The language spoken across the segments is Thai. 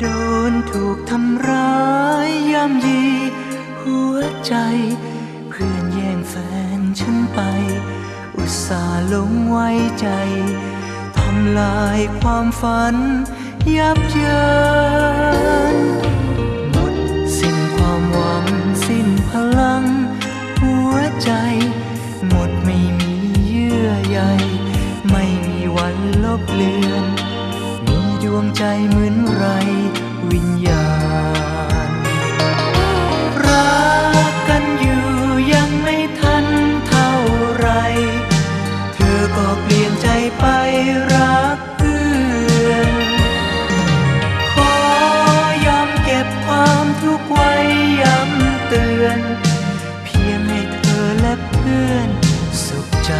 โดนถูกทำร้ายย่ำยี หัวใจ เพื่อนแย่งแฟนฉันไป อุตส่าห์ลงไว้ใจ ทำลายความฝันยับเยิน ใจเหมือนไรวิญญาณ รักกันอยู่ยังไม่ทันเท่าไร เธอก็เปลี่ยนใจไปรักเพื่อน ขอยอมเก็บความทุกข์ไว้ย้ำเตือน เพียงให้เธอและเพื่อนสุขใจ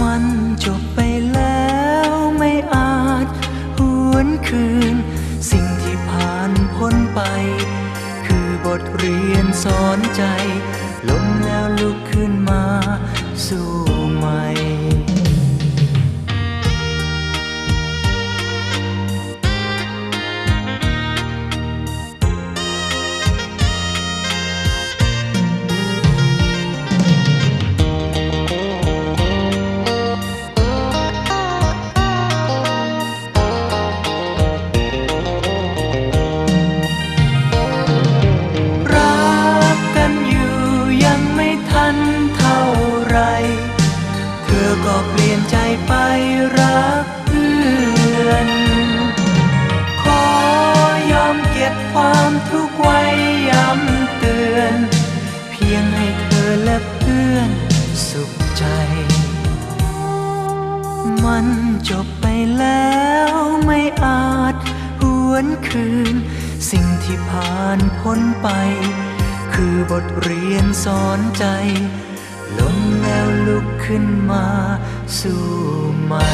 มันจบไป คืน สิ่งที่ผ่านพ้นไป คือบทเรียนสอนใจล้มแล้วลุกขึ้นมา สู้ใหม่ ธอก็เปลี่ยนใจไปรักเพื่อน ขอยอมเก็บความทุกข์ไว้ย้ำเตือน เพียงให้เธอและเพื่อนสุขใจ มันจบไปแล้วไม่อาจหวนคืน สิ่งที่ผ่านพ้นไป คือบทเรียนสอนใจ ล้มแล้วลุกขึ้นมาสู่ใหม่